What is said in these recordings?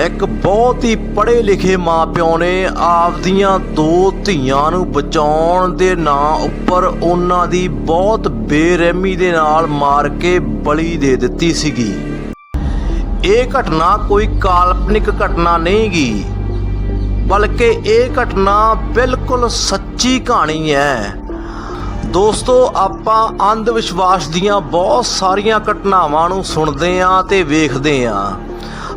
ਇੱਕ ਬਹੁਤ ਹੀ ਪੜ੍ਹੇ ਲਿਖੇ ਮਾਪਿਓ ਨੇ ਆਪਦੀਆਂ ਦੋ ਧੀਆਂ ਨੂੰ ਬਚਾਉਣ ਦੇ ਨਾਂ ਉੱਪਰ ਉਹਨਾਂ ਦੀ ਬਹੁਤ ਬੇਰਹਿਮੀ ਦੇ ਨਾਲ ਮਾਰ ਕੇ ਬਲੀ ਦੇ ਦਿੱਤੀ ਸੀਗੀ। ਇਹ ਘਟਨਾ ਕੋਈ ਕਾਲਪਨਿਕ ਘਟਨਾ ਨਹੀਂ ਗੀ, ਬਲਕਿ ਇਹ ਘਟਨਾ ਬਿਲਕੁਲ ਸੱਚੀ ਕਹਾਣੀ ਹੈ। ਦੋਸਤੋ, ਆਪਾਂ ਅੰਧ ਵਿਸ਼ਵਾਸ ਦੀਆਂ ਬਹੁਤ ਸਾਰੀਆਂ ਘਟਨਾਵਾਂ ਨੂੰ ਸੁਣਦੇ ਆਂ ਤੇ ਵੇਖਦੇ ਆਂ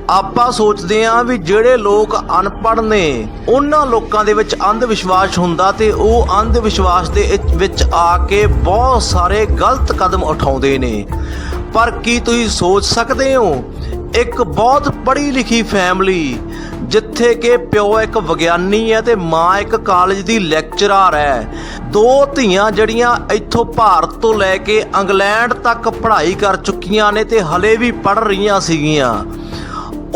ਆਪਾਂ ਸੋਚਦੇ ਹਾਂ ਵੀ ਜਿਹੜੇ ਲੋਕ ਅਨਪੜ੍ਹ ਨੇ, ਉਹਨਾਂ ਲੋਕਾਂ ਦੇ ਵਿੱਚ ਅੰਧ ਵਿਸ਼ਵਾਸ ਹੁੰਦਾ ਤੇ ਉਹ ਅੰਧ ਵਿਸ਼ਵਾਸ ਦੇ ਵਿੱਚ- ਵਿੱਚ ਆ ਕੇ ਬਹੁਤ ਸਾਰੇ ਗਲਤ ਕਦਮ ਉਠਾਉਂਦੇ ਨੇ। ਪਰ ਕੀ ਤੁਸੀਂ ਸੋਚ ਸਕਦੇ ਹੋ? ਇੱਕ ਬਹੁਤ ਪੜ੍ਹੀ ਲਿਖੀ ਫੈਮਿਲੀ ਜਿੱਥੇ ਕਿ ਪਿਓ ਇੱਕ ਵਿਗਿਆਨੀ ਹੈ ਤੇ ਮਾਂ ਇੱਕ ਕਾਲਜ ਦੀ ਲੈਕਚਰਰ ਹੈ। ਦੋ ਧੀਆਂ ਜਿਹੜੀਆਂ ਇੱਥੋਂ ਭਾਰਤ ਤੋਂ ਲੈ ਕੇ ਇੰਗਲੈਂਡ ਤੱਕ ਪੜ੍ਹਾਈ ਕਰ ਚੁੱਕੀਆਂ ਨੇ ਤੇ ਹਲੇ ਵੀ ਪੜ੍ਹ ਰਹੀਆਂ ਸੀਗੀਆਂ।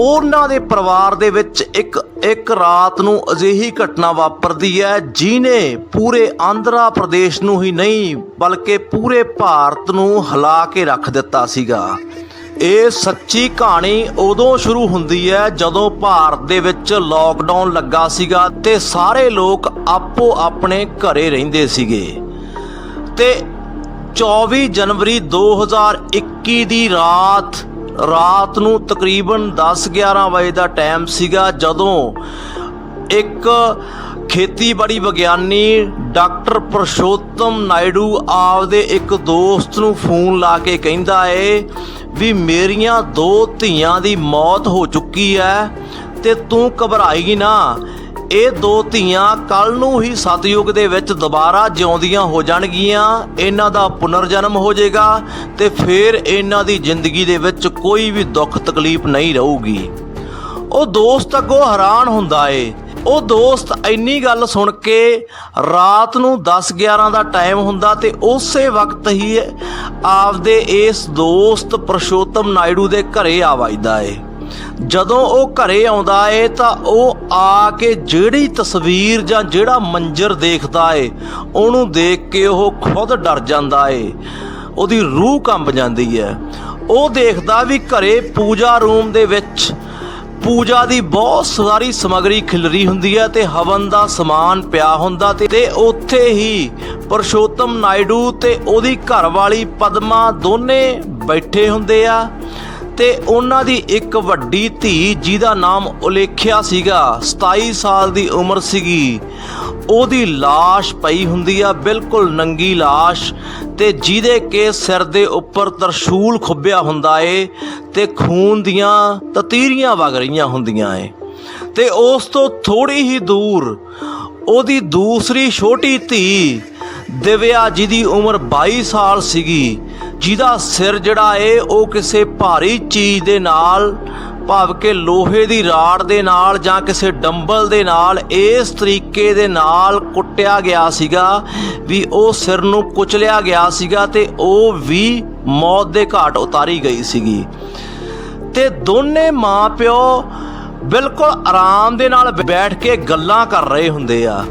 ਉਹਨਾਂ ਦੇ ਪਰਿਵਾਰ ਦੇ ਵਿੱਚ ਇੱਕ ਇੱਕ ਰਾਤ ਨੂੰ ਅਜਿਹੀ ਘਟਨਾ ਵਾਪਰਦੀ ਹੈ ਜਿਨੇ ਪੂਰੇ ਆਂਧਰਾ ਪ੍ਰਦੇਸ਼ ਨੂੰ ਹੀ ਨਹੀਂ, ਬਲਕਿ ਪੂਰੇ ਭਾਰਤ ਨੂੰ ਹਿਲਾ ਕੇ ਰੱਖ ਦਿੱਤਾ ਸੀਗਾ। ਇਹ ਸੱਚੀ ਕਹਾਣੀ ਉਦੋਂ ਸ਼ੁਰੂ ਹੁੰਦੀ ਹੈ, ਜਦੋਂ ਭਾਰਤ ਦੇ ਵਿੱਚ ਲੋਕਡਾਊਨ ਲੱਗਾ ਸੀਗਾ ਤੇ ਸਾਰੇ ਲੋਕ ਆਪੋ ਆਪਣੇ ਘਰੇ ਰਹਿੰਦੇ ਸੀਗੇ। ਤੇ 24 ਜਨਵਰੀ 2021 ਦੀ ਰਾਤ ਰਾਤ ਨੂੰ ਤਕਰੀਬਨ 10-11 ਵਜੇ ਦਾ ਟਾਈਮ ਸੀਗਾ ਜਦੋਂ ਇੱਕ ਖੇਤੀਬਾੜੀ ਵਿਗਿਆਨੀ ਡਾਕਟਰ ਪ੍ਰਸ਼ੋਤਮ ਨਾਇਡੂ ਆਪਦੇ ਇੱਕ ਦੋਸਤ ਨੂੰ ਫੋਨ ਲਾ ਕੇ ਕਹਿੰਦਾ ਏ ਵੀ ਮੇਰੀਆਂ ਦੋ ਧੀਆਂ ਦੀ ਮੌਤ ਹੋ ਚੁੱਕੀ ਹੈ ਤੇ ਤੂੰ ਘਬਰਾਈ ਨਾ। ਇਹ ਦੋ ਧੀਆਂ ਕੱਲ ਨੂੰ ਹੀ ਸਤਯੁਗ ਦੇ ਵਿੱਚ ਦੁਬਾਰਾ ਜਿਉਂਦੀਆਂ ਹੋ ਜਾਣਗੀਆਂ। ਇਹਨਾਂ ਦਾ ਪੁਨਰ ਜਨਮ ਹੋ ਜਾਏਗਾ ਤੇ ਫਿਰ ਇਹਨਾਂ ਦੀ ਜ਼ਿੰਦਗੀ ਦੇ ਵਿੱਚ ਕੋਈ ਵੀ ਦੁੱਖ ਤਕਲੀਫ ਨਹੀਂ ਰਹੂਗੀ। ਉਹ ਦੋਸਤ ਅੱਗੋਂ ਹੈਰਾਨ ਹੁੰਦਾ ਏ। ਉਹ ਦੋਸਤ ਇੰਨੀ ਗੱਲ ਸੁਣ ਕੇ ਰਾਤ ਨੂੰ 10-11 ਦਾ ਟਾਈਮ ਹੁੰਦਾ ਤੇ ਉਸੇ ਵਕਤ ਹੀ ਆਪਦੇ ਇਸ ਦੋਸਤ ਪ੍ਰਸ਼ੋਤਮ ਨਾਇਡੂ ਦੇ ਘਰੇ ਆ ਵੱਜਦਾ ਏ। ਜਦੋਂ ਉਹ ਘਰੇ ਆਉਂਦਾ ਏ ਤਾਂ ਉਹ ਆ ਕੇ ਜਿਹੜੀ ਤਸਵੀਰ ਜਾਂ ਜਿਹੜਾ ਮੰਜ਼ਰ ਦੇਖਦਾ ਏ, ਉਹਨੂੰ ਦੇਖ ਕੇ ਉਹ ਖੁਦ ਡਰ ਜਾਂਦਾ ਏ। ਉਹਦੀ ਰੂਹ ਕੰਬ ਜਾਂਦੀ ਹੈ ਉਹ ਦੇਖਦਾ ਵੀ ਘਰੇ ਪੂਜਾ ਰੂਮ ਦੇ ਵਿੱਚ ਪੂਜਾ ਦੀ ਬਹੁਤ ਸਾਰੀ ਸਮਗਰੀ ਖਿਲਰੀ ਹੁੰਦੀ ਹੈ ਤੇ ਹਵਨ ਦਾ ਸਮਾਨ ਪਿਆ ਹੁੰਦਾ ਤੇ ਤੇ ਉੱਥੇ ਹੀ ਪਰਸ਼ੋਤਮ ਨਾਇਡੂ ਤੇ ਉਹਦੀ ਘਰਵਾਲੀ ਪਦਮਾ ਦੋਨੇ ਬੈਠੇ ਹੁੰਦੇ ਆ। ਤੇ ਉਹਨਾਂ ਦੀ ਇੱਕ ਵੱਡੀ ਧੀ ਜਿਹਦਾ ਨਾਮ ਉਲੇਖਿਆ ਸੀਗਾ 27 ਸਾਲ ਦੀ ਉਮਰ ਸੀਗੀ ਉਹਦੀ লাশ ਪਈ ਹੁੰਦੀ ਆ ਬਿਲਕੁਲ ਨੰਗੀ লাশ ਤੇ ਜਿਹਦੇ ਕੇ ਸਿਰ ਦੇ ਉੱਪਰ ਤਰਸ਼ੂਲ ਖੁੱਬਿਆ ਹੁੰਦਾ ਏ ਤੇ ਖੂਨ ਦੀਆਂ ਤਤੀਰੀਆਂ ਵਗ ਰਹੀਆਂ ਹੁੰਦੀਆਂ ਏ ਤੇ ਉਸ ਤੋਂ ਥੋੜੀ ਹੀ ਦੂਰ ਉਹਦੀ ਦੂਸਰੀ ਛੋਟੀ ਧੀ ਦਿਵਿਆ ਜਿਹਦੀ ਉਮਰ 22 ਸਾਲ ਸੀਗੀ ਜਿਹਦਾ ਸਿਰ ਜਿਹੜਾ ਏ, ਉਹ ਕਿਸੇ ਭਾਰੀ ਚੀਜ਼ ਦੇ ਨਾਲ, ਭਾਵ ਕਿ ਲੋਹੇ ਦੀ ਰਾੜ ਦੇ ਨਾਲ ਜਾਂ ਕਿਸੇ ਡੰਬਲ ਦੇ ਨਾਲ, ਇਸ ਤਰੀਕੇ ਦੇ ਨਾਲ ਕੁੱਟਿਆ ਗਿਆ ਸੀਗਾ, ਵੀ ਉਹ ਸਿਰ ਨੂੰ ਕੁਚਲਿਆ ਗਿਆ ਸੀਗਾ ਤੇ ਉਹ ਵੀ ਮੌਤ ਦੇ ਘਾਟ ਉਤਾਰੀ ਗਈ ਸੀਗੀ। ਤੇ ਦੋਨੇ ਮਾਪਿਓ ਬਿਲਕੁਲ ਆਰਾਮ ਦੇ ਨਾਲ ਬੈਠ ਕੇ ਗੱਲਾਂ ਕਰ ਰਹੇ ਹੁੰਦੇ ਆ।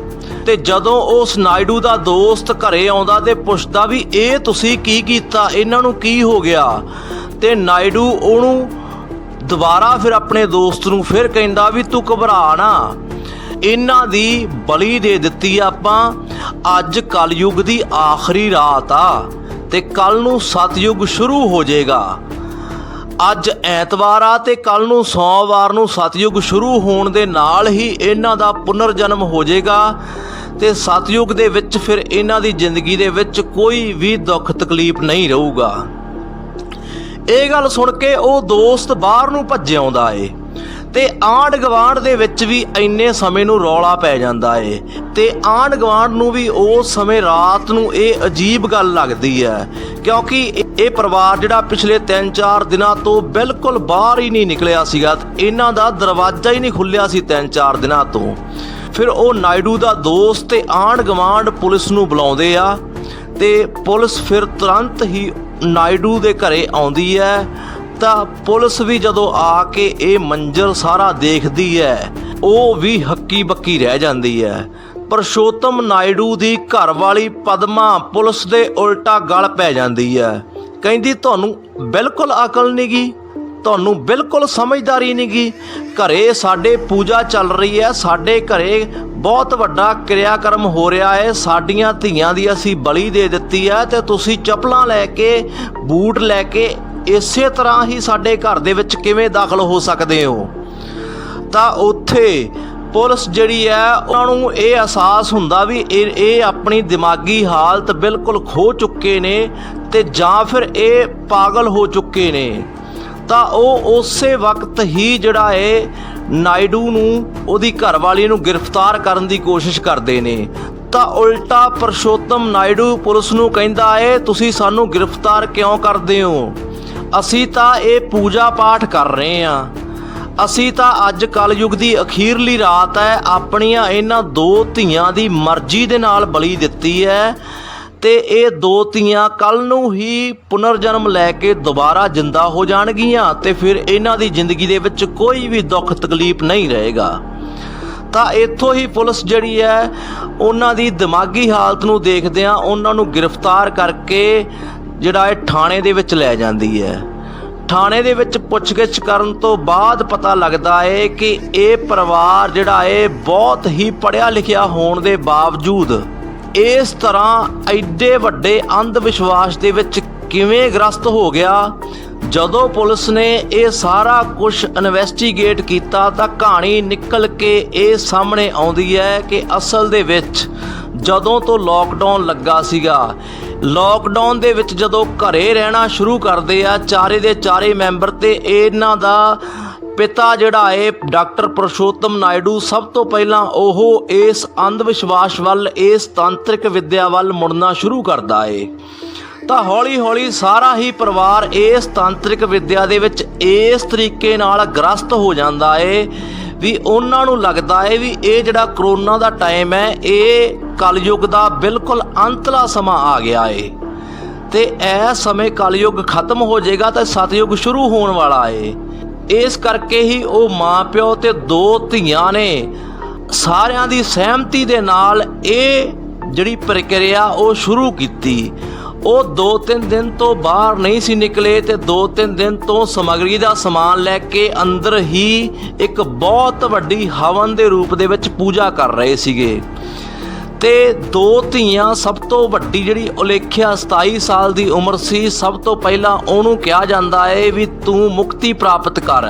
ਤੇ ਜਦੋਂ ਉਸ ਨਾਇਡੂ ਦਾ ਦੋਸਤ ਘਰੇ ਆਉਂਦਾ ਤੇ ਪੁੱਛਦਾ ਵੀ, ਇਹ ਤੁਸੀਂ ਕੀ ਕੀਤਾ? ਇਹਨਾਂ ਨੂੰ ਕੀ ਹੋ ਗਿਆ? ਤੇ ਨਾਇਡੂ ਉਹਨੂੰ ਦੁਬਾਰਾ ਫਿਰ ਆਪਣੇ ਦੋਸਤ ਨੂੰ ਫਿਰ ਕਹਿੰਦਾ ਵੀ, ਤੂੰ ਘਬਰਾ ਨਾ। ਇਹਨਾਂ ਦੀ ਬਲੀ ਦੇ ਦਿੱਤੀ ਆਪਾਂ। ਅੱਜ ਕਲਯੁਗ ਦੀ ਆਖਰੀ ਰਾਤ ਆ ਤੇ ਕੱਲ ਨੂੰ ਸਤਯੁਗ ਸ਼ੁਰੂ ਹੋ ਜਾਏਗਾ। ਅੱਜ ਐਤਵਾਰ ਆ ਤੇ ਕੱਲ ਨੂੰ ਸੋਮਵਾਰ ਨੂੰ ਸਤਯੁਗ ਸ਼ੁਰੂ ਹੋਣ ਦੇ ਨਾਲ ਹੀ ਇਹਨਾਂ ਦਾ ਪੁਨਰ ਜਨਮ ਹੋ ਜਾਏਗਾ ਤੇ ਸਤਯੁਗ ਦੇ ਵਿੱਚ ਫਿਰ ਇਹਨਾਂ ਦੀ ਜ਼ਿੰਦਗੀ ਦੇ ਵਿੱਚ ਕੋਈ ਵੀ ਦੁੱਖ ਤਕਲੀਫ ਨਹੀਂ ਰਹੂਗਾ। ਇਹ ਗੱਲ ਸੁਣ ਕੇ ਉਹ ਦੋਸਤ ਬਾਹਰ ਨੂੰ ਭੱਜ ਆਉਂਦਾ ਏ। ਤੇ ਆਂਡ ਗਵਾਂਡ ਦੇ ਵਿੱਚ ਵੀ ਇੰਨੇ ਸਮੇਂ ਨੂੰ ਰੌਲਾ ਪੈ ਜਾਂਦਾ ਏ। ਤੇ ਆਂਡ ਗਵਾਂਡ ਨੂੰ ਵੀ ਉਸ ਸਮੇਂ ਰਾਤ ਨੂੰ ਇਹ ਅਜੀਬ ਗੱਲ ਲੱਗਦੀ ਹੈ ਕਿਉਂਕਿ ਇਹ- ਪਰਿਵਾਰ ਜਿਹੜਾ ਪਿਛਲੇ 3-4 ਦਿਨਾਂ ਤੋਂ ਬਿਲਕੁਲ ਬਾਹਰ ਹੀ ਨਹੀਂ ਨਿਕਲਿਆ ਸੀਗਾ, ਇਹਨਾਂ ਦਾ ਦਰਵਾਜ਼ਾ ਹੀ ਨਹੀਂ ਖੁੱਲਿਆ ਸੀ 3-4 ਦਿਨਾਂ ਤੋਂ। ਫਿਰ ਉਹ ਨਾਇਡੂ ਦਾ ਦੋਸਤ ਤੇ ਆਂਡ ਗਵਾਂਡ ਪੁਲਿਸ ਨੂੰ ਬੁਲਾਉਂਦੇ ਆ, ਤੇ ਪੁਲਿਸ ਫਿਰ ਤੁਰੰਤ ਹੀ ਨਾਇਡੂ ਦੇ ਘਰੇ ਆਉਂਦੀ ਹੈ ਤਾਂ ਪੁਲਿਸ ਵੀ ਜਦੋਂ ਆ ਕੇ ਇਹ ਮੰਜ਼ਰ ਸਾਰਾ ਦੇਖਦੀ ਹੈ, ਉਹ ਵੀ ਹੱਕੀ ਬੱਕੀ ਰਹਿ ਜਾਂਦੀ ਹੈ। ਪਰਸ਼ੋਤਮ ਨਾਇਡੂ ਦੀ ਘਰਵਾਲੀ ਪਦਮਾ ਪੁਲਿਸ ਦੇ ਉਲਟਾ ਗਲ ਪੈ ਜਾਂਦੀ ਹੈ। ਕਹਿੰਦੀ, ਤੁਹਾਨੂੰ ਬਿਲਕੁਲ ਅਕਲ ਨਹੀਂ ਗਈ ਤੁਹਾਨੂੰ ਬਿਲਕੁਲ ਸਮਝਦਾਰੀ ਨਹੀਂ ਨਹੀਂਗੀ ਘਰੇ ਸਾਡੇ ਪੂਜਾ ਚੱਲ ਰਹੀ ਹੈ, ਸਾਡੇ ਘਰੇ ਬਹੁਤ ਵੱਡਾ ਕਿਰਿਆਕਰਮ ਹੋ ਰਿਹਾ ਹੈ, ਸਾਡੀਆਂ ਧੀਆਂ ਦੀ ਅਸੀਂ ਬਲੀ ਦੇ ਦਿੱਤੀ ਹੈ ਤੇ ਤੁਸੀਂ ਚੱਪਲਾਂ ਲੈ ਕੇ, ਬੂਟ ਲੈ ਕੇ ਇਸੇ ਤਰ੍ਹਾਂ ਹੀ ਸਾਡੇ ਘਰ ਦੇ ਵਿੱਚ ਕਿਵੇਂ ਦਾਖਲ ਹੋ ਸਕਦੇ ਹੋ? ਤਾਂ ਉੱਥੇ ਪੁਲਿਸ ਜਿਹੜੀ ਹੈ, ਉਹਨਾਂ ਨੂੰ ਇਹ ਅਹਿਸਾਸ ਹੁੰਦਾ ਵੀ ਇਹ ਇਹ ਆਪਣੀ ਦਿਮਾਗੀ ਹਾਲਤ ਬਿਲਕੁਲ ਖੋ ਚੁੱਕੇ ਨੇ ਤੇ ਜਾਂ ਫਿਰ ਇਹ ਪਾਗਲ ਹੋ ਚੁੱਕੇ ਨੇ। ਤਾਂ ਉਹ ਉਸੇ ਵਕਤ ਹੀ ਜਿਹੜਾ ਏ ਨਾਇਡੂ ਨੂੰ, ਉਹਦੀ ਘਰਵਾਲੀ ਨੂੰ ਗ੍ਰਿਫਤਾਰ ਕਰਨ ਦੀ ਕੋਸ਼ਿਸ਼ ਕਰਦੇ ਨੇ। ਤਾਂ ਉਲਟਾ ਪਰਸ਼ੋਤਮ ਨਾਇਡੂ ਪੁਲਿਸ ਨੂੰ ਕਹਿੰਦਾ ਏ ਤੁਸੀਂ ਸਾਨੂੰ ਗ੍ਰਿਫਤਾਰ ਕਿਉਂ ਕਰਦੇ ਹੋ? ਅਸੀਂ ਤਾਂ ਇਹ ਪੂਜਾ ਪਾਠ ਕਰ ਰਹੇ ਹਾਂ। ਅਸੀਂ ਤਾਂ ਅੱਜ ਕਲਯੁਗ ਦੀ ਅਖੀਰਲੀ ਰਾਤ ਹੈ, ਆਪਣੀਆਂ ਇਹਨਾਂ ਦੋ ਧੀਆਂ ਦੀ ਮਰਜ਼ੀ ਦੇ ਨਾਲ ਬਲੀ ਦਿੱਤੀ ਹੈ ਤੇ ਇਹ ਦੋ ਧੀਆਂ ਕੱਲ ਨੂੰ ਹੀ ਪੁਨਰ ਜਨਮ ਲੈ ਕੇ ਦੁਬਾਰਾ ਜਿੰਦਾ ਹੋ ਜਾਣਗੀਆਂ ਤੇ ਫਿਰ ਇਹਨਾਂ ਦੀ ਜ਼ਿੰਦਗੀ ਦੇ ਵਿੱਚ ਕੋਈ ਵੀ ਦੁੱਖ ਤਕਲੀਫ ਨਹੀਂ ਰਹੇਗਾ। ਤਾਂ ਇੱਥੋਂ ਹੀ ਪੁਲਿਸ ਜਿਹੜੀ ਹੈ, ਉਹਨਾਂ ਦੀ ਦਿਮਾਗੀ ਹਾਲਤ ਨੂੰ ਦੇਖਦਿਆਂ ਉਹਨਾਂ ਨੂੰ ਗ੍ਰਿਫਤਾਰ ਕਰਕੇ ਜਿਹੜਾ ਇਹ ਥਾਣੇ ਦੇ ਵਿੱਚ ਲੈ ਜਾਂਦੀ ਹੈ। ਥਾਣੇ ਦੇ ਵਿੱਚ ਪੁੱਛਗਿੱਛ ਕਰਨ ਤੋਂ ਬਾਅਦ ਪਤਾ ਲੱਗਦਾ ਏ ਕਿ ਇਹ ਪਰਿਵਾਰ ਜਿਹੜਾ ਏ ਬਹੁਤ ਹੀ ਪੜ੍ਹਿਆ ਲਿਖਿਆ ਹੋਣ ਦੇ ਬਾਵਜੂਦ ਇਸ ਤਰ੍ਹਾਂ ਐਡੇ ਵੱਡੇ ਅੰਧ ਵਿਸ਼ਵਾਸ ਦੇ ਵਿੱਚ ਕਿਵੇਂ ਗ੍ਰਸਤ ਹੋ ਗਿਆ। ਜਦੋਂ ਪੁਲਿਸ ਨੇ ਇਹ ਸਾਰਾ ਕੁਝ ਇਨਵੈਸਟੀਗੇਟ ਕੀਤਾ ਤਾਂ ਕਹਾਣੀ ਨਿਕਲ ਕੇ ਇਹ ਸਾਹਮਣੇ ਆਉਂਦੀ ਹੈ ਕਿ ਅਸਲ ਦੇ ਵਿੱਚ ਜਦੋਂ ਤੋਂ ਲੋਕਡਾਊਨ ਲੱਗਾ ਸੀਗਾ ਲੋਕਡਾਊਨ ਦੇ ਵਿੱਚ ਜਦੋਂ ਘਰੇ ਰਹਿਣਾ ਸ਼ੁਰੂ ਕਰਦੇ ਆ, ਚਾਰੇ ਦੇ ਚਾਰੇ ਮੈਂਬਰ ਤੇ ਇਹਨਾਂ ਦਾ ਪਿਤਾ ਜਿਹੜਾ ਏ, ਡਾਕਟਰ ਪ੍ਰਸ਼ੋਤਮ ਨਾਇਡੂ, ਸਭ ਤੋਂ ਪਹਿਲਾਂ ਉਹ ਇਸ ਅੰਧ ਵਿਸ਼ਵਾਸ ਵੱਲ, ਇਸ ਤਾਂਤਰਿਕ ਵਿੱਦਿਆ ਵੱਲ ਮੁੜਨਾ ਸ਼ੁਰੂ ਕਰਦਾ ਏ। ਤਾਂ ਹੌਲੀ-ਹੌਲੀ ਸਾਰਾ ਹੀ ਪਰਿਵਾਰ ਇਸ ਤਾਂਤਰਿਕ ਵਿੱਦਿਆ ਦੇ ਵਿੱਚ ਇਸ ਤਰੀਕੇ ਨਾਲ ਗ੍ਰਸਤ ਹੋ ਜਾਂਦਾ ਏ, ਵੀ ਉਹਨਾਂ ਨੂੰ ਲੱਗਦਾ ਏ ਵੀ ਇਹ ਜਿਹੜਾ ਕਰੋਨਾ ਦਾ ਟਾਈਮ ਹੈ, ਇਹ ਕਲਯੁਗ ਦਾ ਬਿਲਕੁਲ ਅੰਤਲਾ ਸਮਾਂ ਆ ਗਿਆ ਏ। ਤੇ ਇਹ ਸਮੇਂ ਕਲਯੁਗ ਖਤਮ ਹੋ ਜਾਏਗਾ ਤੇ ਸਤਯੁਗ ਸ਼ੁਰੂ ਹੋਣ ਵਾਲਾ ਏ। ਇਸ ਕਰਕੇ ਹੀ ਉਹ ਮਾਪਿਓ ਤੇ ਦੋ ਧੀਆਂ ਨੇ ਸਾਰਿਆਂ ਦੀ ਸਹਿਮਤੀ ਦੇ ਨਾਲ ਇਹ ਜਿਹੜੀ ਪ੍ਰਕਿਰਿਆ ਉਹ ਸ਼ੁਰੂ ਕੀਤੀ। ਉਹ 2-3 ਦਿਨ ਤੋਂ ਬਾਹਰ ਨਹੀਂ ਸੀ ਨਿਕਲੇ ਤੇ 2-3 ਦਿਨ ਤੋਂ ਸਮਗਰੀ ਦਾ ਸਮਾਨ ਲੈ ਕੇ ਅੰਦਰ ਹੀ ਇੱਕ ਬਹੁਤ ਵੱਡੀ ਹਵਨ ਦੇ ਰੂਪ ਦੇ ਵਿੱਚ ਪੂਜਾ ਕਰ ਰਹੇ ਸੀਗੇ। ਤੇ ਦੋ ਧੀਆਂ ਸਭ ਤੋਂ ਵੱਡੀ ਜਿਹੜੀ ਉਲੇਖਿਆ 27 ਸਾਲ ਦੀ ਉਮਰ ਸੀ, ਸਭ ਤੋਂ ਪਹਿਲਾਂ ਉਹਨੂੰ ਕਿਹਾ ਜਾਂਦਾ ਏ ਵੀ ਤੂੰ ਮੁਕਤੀ ਪ੍ਰਾਪਤ ਕਰ।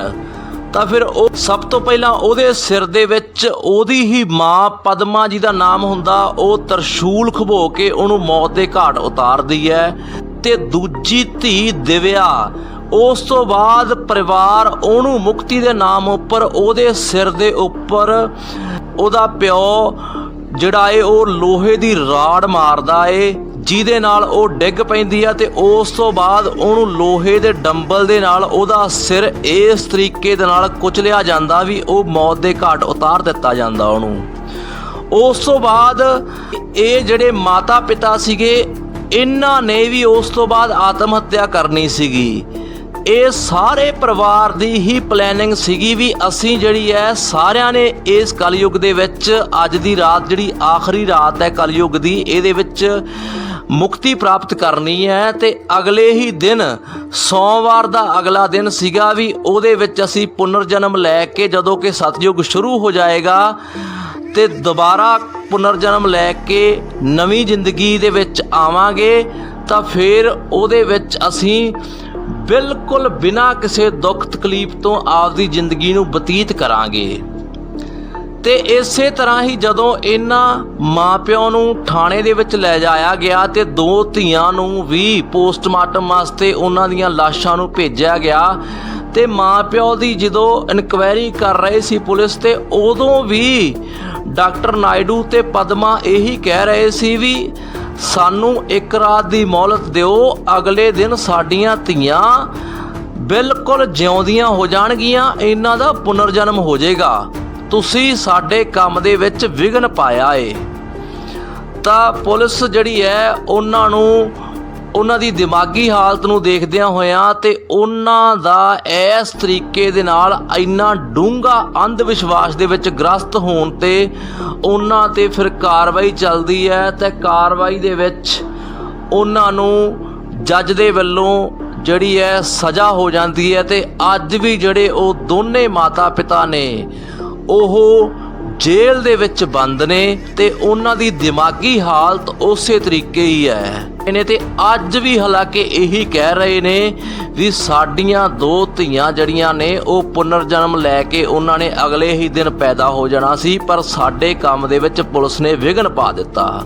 ਤਾਂ ਫਿਰ ਉਹ ਸਭ ਤੋਂ ਪਹਿਲਾਂ ਉਹਦੇ ਸਿਰ ਦੇ ਵਿੱਚ ਉਹਦੀ ਹੀ ਮਾਂ ਪਦਮਾ ਜੀ ਦਾ ਨਾਮ ਹੁੰਦਾ, ਉਹ ਤਰਸ਼ੂਲ ਖਬੋ ਕੇ ਉਹਨੂੰ ਮੌਤ ਦੇ ਘਾਟ ਉਤਾਰਦੀ ਹੈ ਤੇ ਦੂਜੀ ਧੀ ਦਿਵਿਆ, ਉਸ ਤੋਂ ਬਾਅਦ ਪਰਿਵਾਰ ਉਹਨੂੰ ਮੁਕਤੀ ਦੇ ਨਾਮ ਉੱਪਰ, ਉਹਦੇ ਸਿਰ ਦੇ ਉੱਪਰ ਉਹਦਾ ਪਿਓ ਜਿਹੜਾ ਏ ਉਹ ਲੋਹੇ ਦੀ ਰਾੜ ਮਾਰਦਾ ਏ, ਜਿਹਦੇ ਨਾਲ ਉਹ ਡਿੱਗ ਪੈਂਦੀ ਆ ਤੇ ਉਸ ਤੋਂ ਬਾਅਦ ਉਹਨੂੰ ਲੋਹੇ ਦੇ ਡੰਬਲ ਦੇ ਨਾਲ ਉਹਦਾ ਸਿਰ ਇਸ ਤਰੀਕੇ ਦੇ ਨਾਲ ਕੁਚਲਿਆ ਜਾਂਦਾ ਵੀ ਉਹ ਮੌਤ ਦੇ ਘਾਟ ਉਤਾਰ ਦਿੱਤਾ ਜਾਂਦਾ ਉਹਨੂੰ। ਉਸ ਤੋਂ ਬਾਅਦ ਇਹ ਜਿਹੜੇ ਮਾਤਾ ਪਿਤਾ ਸੀਗੇ, ਇਹਨਾਂ ਨੇ ਵੀ ਉਸ ਤੋਂ ਬਾਅਦ ਆਤਮ ਹੱਤਿਆ ਕਰਨੀ ਸੀਗੀ। ਇਹ ਸਾਰੇ ਪਰਿਵਾਰ ਦੀ ਹੀ ਪਲੈਨਿੰਗ ਸੀਗੀ ਵੀ ਅਸੀਂ ਜਿਹੜੀ ਹੈ ਸਾਰਿਆਂ ਨੇ ਇਸ ਕਲਯੁਗ ਦੇ ਵਿੱਚ ਅੱਜ ਦੀ ਰਾਤ ਜਿਹੜੀ ਆਖਰੀ ਰਾਤ ਹੈ ਕਲਯੁਗ ਦੀ, ਇਹਦੇ ਵਿੱਚ ਮੁਕਤੀ ਪ੍ਰਾਪਤ ਕਰਨੀ ਹੈ ਤੇ ਅਗਲੇ ਹੀ ਦਿਨ, ਸੋਮਵਾਰ ਦਾ ਅਗਲਾ ਦਿਨ ਸੀਗਾ ਵੀ ਉਹਦੇ ਵਿੱਚ ਅਸੀਂ ਪੁਨਰ ਜਨਮ ਲੈ ਕੇ ਜਦੋਂ ਕਿ ਸਤਯੁਗ ਸ਼ੁਰੂ ਹੋ ਜਾਏਗਾ ਤੇ ਦੁਬਾਰਾ ਪੁਨਰ ਜਨਮ ਲੈ ਕੇ ਨਵੀਂ ਜ਼ਿੰਦਗੀ ਦੇ ਵਿੱਚ ਆਵਾਂਗੇ, ਤਾਂ ਫਿਰ ਉਹਦੇ ਵਿੱਚ ਅਸੀਂ ਬਿਲਕੁਲ ਬਿਨਾਂ ਕਿਸੇ ਦੁੱਖ ਤਕਲੀਫ ਤੋਂ ਆਪਦੀ ਜ਼ਿੰਦਗੀ ਨੂੰ ਬਤੀਤ ਕਰਾਂਗੇ। ਤੇ ਇਸੇ ਤਰ੍ਹਾਂ ਹੀ ਜਦੋਂ ਇਹਨਾਂ ਮਾਪਿਆਂ ਨੂੰ ਥਾਣੇ ਦੇ ਵਿੱਚ ਲੈ ਜਾਇਆ ਗਿਆ ਤੇ ਦੋ ਧੀਆਂ ਨੂੰ ਵੀ ਪੋਸਟਮਾਰਟਮ ਵਾਸਤੇ ਉਹਨਾਂ ਦੀਆਂ ਲਾਸ਼ਾਂ ਨੂੰ ਭੇਜਿਆ ਗਿਆ ਤੇ ਮਾਪਿਓ ਦੀ ਜਦੋਂ ਇਨਕੁਆਇਰੀ ਕਰ ਰਹੇ ਸੀ ਪੁਲਿਸ ਤੇ ਉਦੋਂ ਵੀ ਡਾਕਟਰ ਨਾਇਡੂ ਤੇ ਪਦਮਾ ਇਹੀ ਕਹਿ ਰਹੇ ਸੀ ਵੀ ਸਾਨੂੰ ਇੱਕ ਰਾਤ ਦੀ ਮੌਲਤ ਦਿਓ, ਅਗਲੇ ਦਿਨ ਸਾਡੀਆਂ ਧੀਆਂ ਬਿਲਕੁਲ ਜਿਉਂਦੀਆਂ ਹੋ ਜਾਣਗੀਆਂ, ਇਹਨਾਂ ਦਾ ਪੁਨਰ ਜਨਮ ਹੋ ਜਾਏਗਾ। ਤੁਸੀਂ ਸਾਡੇ ਕੰਮ ਦੇ ਵਿੱਚ ਵਿਘਨ ਪਾਇਆ ਏ। ਤਾਂ ਪੁਲਿਸ ਜਿਹੜੀ ਹੈ, ਉਹਨਾਂ ਨੂੰ ਉਹਨਾਂ ਦੀ ਦਿਮਾਗੀ ਹਾਲਤ ਨੂੰ ਦੇਖਦਿਆਂ ਹੋਇਆਂ ਤੇ ਉਹਨਾਂ ਦਾ ਇਸ ਤਰੀਕੇ ਦੇ ਨਾਲ ਇੰਨਾ ਡੂੰਘਾ ਅੰਧ ਵਿਸ਼ਵਾਸ ਦੇ ਵਿੱਚ ਗ੍ਰਸਤ ਹੋਣ ਤੇ ਉਹਨਾਂ ਤੇ ਫਿਰ ਕਾਰਵਾਈ ਚੱਲਦੀ ਹੈ ਤੇ ਕਾਰਵਾਈ ਦੇ ਵਿੱਚ ਉਹਨਾਂ ਨੂੰ ਜੱਜ ਦੇ ਵੱਲੋਂ ਜਿਹੜੀ ਹੈ ਸਜ਼ਾ ਹੋ ਜਾਂਦੀ ਹੈ ਤੇ ਅੱਜ ਵੀ ਜਿਹੜੇ ਉਹ ਦੋਨੇ ਮਾਤਾ ਪਿਤਾ ਨੇ, ਉਹ ਜੇਲ੍ਹ ਦੇ ਵਿੱਚ ਬੰਦ ਨੇ ਤੇ ਉਹਨਾਂ ਦੀ ਦਿਮਾਗੀ ਹਾਲਤ ਉਸੇ ਤਰੀਕੇ ਹੀ ਹੈ। ਇਹਨੇ ਤੇ ਅੱਜ ਵੀ ਹਾਲਾਂਕਿ ਇਹੀ ਕਹਿ ਰਹੇ ਨੇ ਵੀ ਸਾਡੀਆਂ ਦੋ ਧੀਆਂ ਜੜੀਆਂ ਨੇ, ਉਹ ਪੁਨਰ ਜਨਮ ਲੈ ਕੇ ਉਹਨਾਂ ਨੇ ਅਗਲੇ ਹੀ ਦਿਨ ਪੈਦਾ ਹੋ ਜਾਣਾ ਸੀ, ਪਰ ਸਾਡੇ ਕੰਮ ਦੇ ਵਿੱਚ ਪੁਲਿਸ ਨੇ ਵਿਘਨ ਪਾ ਦਿੱਤਾ।